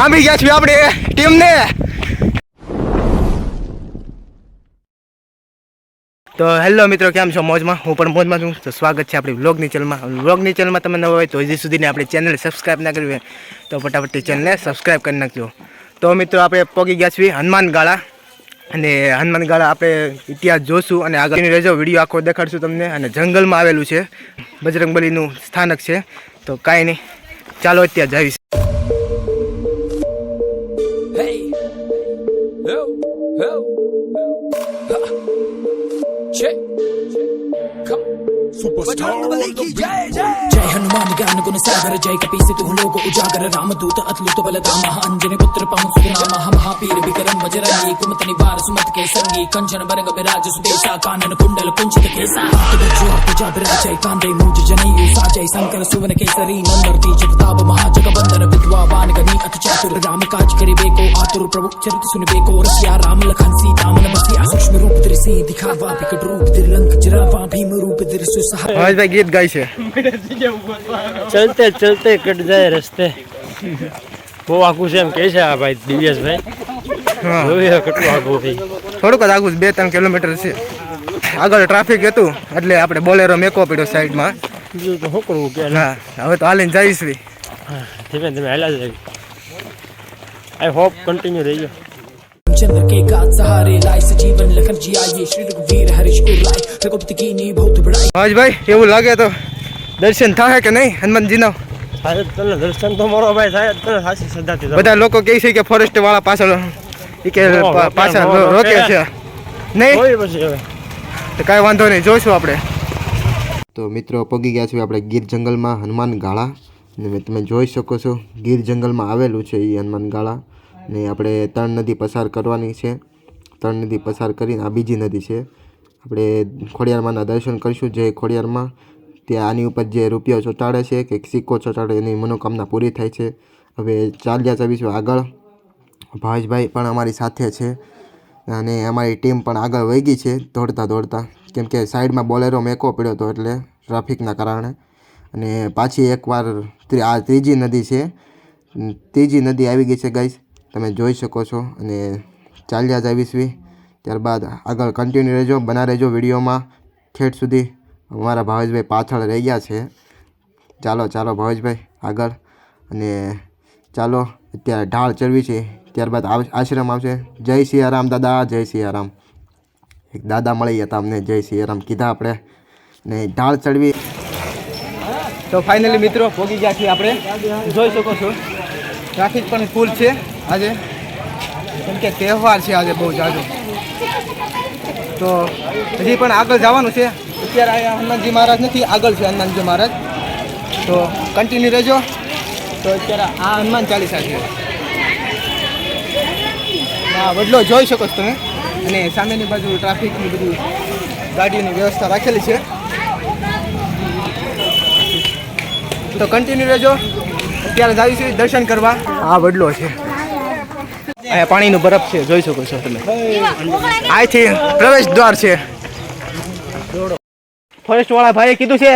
આંબી ગયા છીએ આપણે ટીમને. તો હેલો મિત્રો, કેમ છો? મોજમાં? હું પણ મોજમાં છું. તો સ્વાગત છે આપણી વ્લોગની ચેનલમાં. વ્લોગની ચેનલમાં તમે નવા હોય તો હજી સુધીની આપણી ચેનલ સબસ્ક્રાઈબ ના કરવી તો ફટાફટ ચેનલને સબસ્ક્રાઈબ કરી નાખજો. તો મિત્રો, આપણે પહોંચી ગયા છીએ હનુમાન ગાળા. અને હનુમાન ગાળા આપણે ઇતિહાસ જોશું અને આગળની રહેજો. વીડિયો આખો દેખાડશું તમને. અને જંગલમાં આવેલું છે. બજરંગબલીનું સ્થાનક છે. તો કાંઈ નહીં. ચાલો અત્યારે જઈશ. Jai हनुमान ज्ञान गुण सागर जय कपीस तु लोक उजागर। राम दूत अतुलित बलधाम अंजनी पुत्र पवन सुनाम महापीर विक्रम बजरंगी कुमत निवार सुमत के संगी। कंचन बरग विराज सुदेशा कानन कुंडल कुंचित केसा। बज्जो पूजा विराजय कांदे मूज जनेयु साजय शंकर सुवन केसरी नंदर्ती जगताप महाजगबंदन विद्वा वान गनी अति चातुर राम काज करिबे को आतुर प्रभु चरित सुनबे को रसिया राम लखन सीता मन बसिया सूक्ष्म रूप धरि दिखावा विकट रूप धरि लंक जरावा भीम रूप धरि सुसहा મહેશભાઈ ગીત ગાય છે ચલતે ચલતે કટ જાય રસ્તે બહુ આખું છે એમ કે છે આ ભાઈ દિવ્યેશભાઈ હા જોયું કેટલું આખું છે થોડુંક જ આગું બે ત્રણ કિલોમીટર છે આગળ ટ્રાફિક હતું એટલે આપણે બોલેરો મેકો પડ્યો સાઈડમાં બીજું તો શું કરવું કે હા હવે તો હાલીને જઈશ બી. ધીમે ધીમે હેલા જાય આઈ હોપ કન્ટિન્યુ રહી ગયો चंद्र के काज सहारे लाए सजीवन लखन जी आइए श्री रघुवीर हरीश को लाए रघुपति की नी बहुत बड़ाई મહેશભાઈ એવું લાગે તો દર્શન થાય કે નહીં હનુમાનજીનો સાહેબ તને દર્શન તો મારો ભાઈ સાહેબ તને સાચી શ્રદ્ધાથી જાઉં. બધા લોકો કહે છે કે ફોરેસ્ટ વાળા પાછળ ઈ કે નો, પા- રોકે, પાછળ નો, રો- રોકે રોકે. છે નહીં કોઈ પછી હવે તો કાંઈ વાંધો નહીં જોઈશું આપણે તો મિત્રો પગી ગયા છીએ આપણે ગીર જંગલમાં હનુમાન ગાળા ને તમે જોઈ શકો છો ગીર જંગલમાં આવેલું છે એ હનુમાન ગાળા ને આપણે ત્રણ નદી પસાર કરવાની છે. ત્રણ નદી પસાર કરીને આ બીજી નદી છે. આપણે ખોડિયારમાંના દર્શન કરીશું જે ખોડિયારમાં. ત્યાં આની ઉપર જે રૂપિયો ચોંટાડે છે કે સિક્કો ચોંટાડે એની મનોકામના પૂરી થાય છે. હવે ચાલ્યા જઈશું આગળ. ભાવેશભાઈ પણ અમારી સાથે છે અને અમારી ટીમ પણ આગળ વહી છે દોડતા દોડતા. કેમ કે સાઈડમાં બોલેરો મેકો પડ્યો હતો એટલે ટ્રાફિકના કારણે. અને પાછી એકવાર આ ત્રીજી નદી છે. ત્રીજી નદી આવી ગઈ છે ગાઈસ તમે જોઈ શકો છો અને ચાલ્યા જ ત્યારબાદ આગળ કન્ટિન્યુ રહેજો, બના રહેજો વિડીયોમાં. ઠેઠ સુધી અમારા ભાવેશભાઈ પાછળ રહી ગયા છે. ચાલો ચાલો ભાવેશભાઈ, આગળ. અને ચાલો, અત્યારે ઢાળ ચડવી છે. ત્યારબાદ આશ્રમ આવશે. જય સિયારામ દાદા, જય સિયારામ એક દાદા મળી ગયા અમને, જય સિયારામ કીધા આપણે. ને ઢાળ ચડવી તો ફાઇનલી મિત્રો પહોંચી ગયા છીએ આપણે. જોઈ શકો છો. ટ્રાફિક પણ ફૂલ છે. આજે? કેમ કે તહેવાર છે આજે બહુ જાજો. તો હજી પણ આગળ જવાનું છે. અત્યારે અહીંયા હનુમાનજી મહારાજ નથી, આગળ છે હનુમાનજી મહારાજ. તો કન્ટિન્યુ રહેજો. તો અત્યારે આ હનુમાન ચાલીસા છે. આ વડલો જોઈ શકો છો તમે. અને સામેની બાજુ ટ્રાફિકની બધું ગાડીઓની વ્યવસ્થા રાખેલી છે. તો કન્ટિન્યુ રહેજો. અત્યારે જાવીશું દર્શન કરવા. આ વડલો છે. અહીંયા પાણીનું બરફ છે જોઈ શકો છો તમે. અહીંથી પ્રવેશ દ્વાર છે. ફોરેસ્ટ વાળા ભાઈએ કીધું છે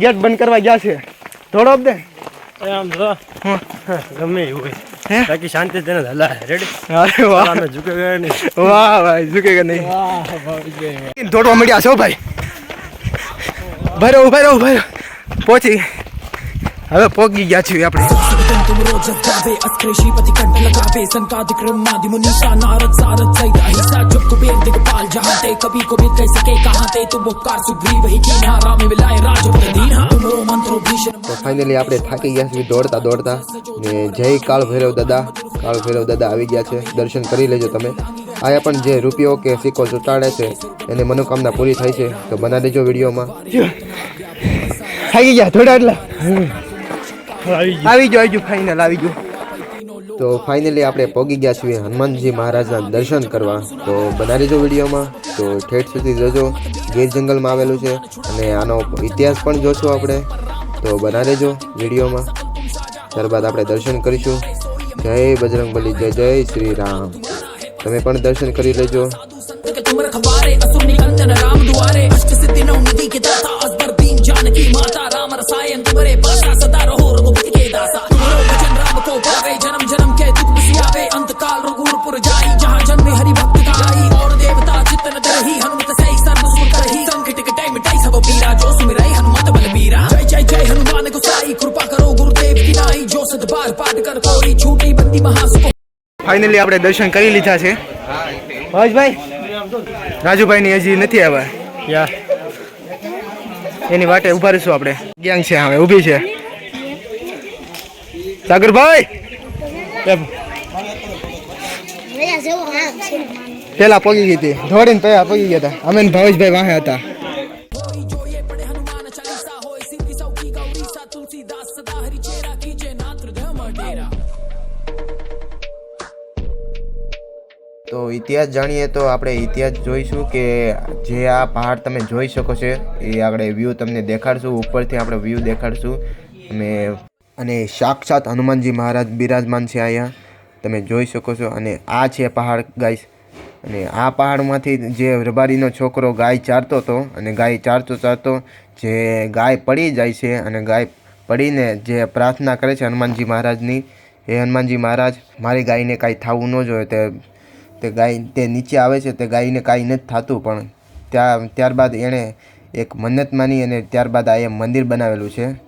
ગેટ બંધ કરવા ગયા છે. થોડો દે આમ જો ગમે એવું હોય. બાકી શાંતિ તેને હલા રેડી અરે વાહ. અમે ઝૂકે ગયા નહીં. વાહ ભાઈ ઝુકેગા નહીં. દોડવા મળ્યા છો ભાઈ? ભરો ભરો ભરો પહોંચી. હવે પહોંચી ગયા છીએ આપણે. सुगतम तुम रोज गावे अस्त्रे श्रीपति कंठ लगावे संकादिक ब्रह्मादि मुनीषा नारद सारद सहित अहिसा जब कुबेर दिगपाल जहाँ ते कभी को भी कह सके कहाँ ते तुम उपकार सुग्रीव ही कीन्हा राम मिलाए राजपद दीन्हा तुमरो मंत्रो भीषण તો ફાઇનલી આપણે થાકી ગયા છીએ દોડતા દોડતા ને જય કાળ ભૈરવ દાદા કાળ ભૈરવ દાદા આવી ગયા છે દર્શન કરી લેજો તમે આયા પણ જે રૂપિયો કે સિક્કો ચોંટાડે છે એની મનોકામના પૂરી થાય છે તો બના દેજો વિડીયોમાં થાકી ગયા થોડા એટલે આવી ગયો. આવી ફાઇનલ આવી ગયો તો ફાઇનલી આપણે પહોંચી ગયા છીએ હનુમાનજી મહારાજના દર્શન કરવા. તો બનાવી લેજો વિડીયોમાં. તો ઠેઠ સુધી જોજો. ગીર જંગલમાં આવેલું છે. અને આનો ઇતિહાસ પણ જોશું આપણે. તો બના લેજો વિડીયોમાં. ત્યારબાદ આપણે દર્શન કરીશું. જય બજરંગબલી જય જય શ્રી રામ. તમે પણ દર્શન કરી લેજો. રામ દ્વારે જાનકી માતા રામ રસાયન સદ પાર કર કોરી છૂટી બંદી મહાસકો ફાઇનલી આપણે દર્શન કરી લીધા છે. હર્ષભાઈ રાજુભાઈ ની હજી નથી આવ્યા. યા. એની વાટે ઊભા રહીશું આપણે. ગેંગ છે હવે ઊભી છે. સાગરભાઈ! પેલા પગી ગઈ હતી. ધોડીને પહેલા પગી ગયા હતા. અમે ભાવેશભાઈ વાહે હતા. તો ઇતિહાસ જાણીએ તો આપણે ઇતિહાસ જોઈશું કે જે આ પહાડ તમે જોઈ શકો છો, એ આપણે વ્યૂ તમને દેખાડશું, ઉપરથી આપણે વ્યૂ દેખાડશું. અને અને સાક્ષાત હનુમાનજી મહારાજ બિરાજમાન છે અહીંયા. તમે જોઈ શકો છો અને આ છે પહાડ ગાય અને આ પહાડમાંથી જે રબારીનો છોકરો ગાય ચારતો હતો અને ગાય ચારતો ચારતો જે ગાય પડી જાય છે અને ગાય પડીને જે પ્રાર્થના કરે છે હનુમાનજી મહારાજની એ હનુમાનજી મહારાજ, મારી ગાયને કાંઈ થવું ન જોઈએ, તે તે ગાય, તે નીચે આવે છે, તે ગાયને કાંઈ નથી થતું, પણ ત્યાં, ત્યારબાદ એણે એક મન્નત માની અને ત્યારબાદ આ એ મંદિર બનાવેલું છે.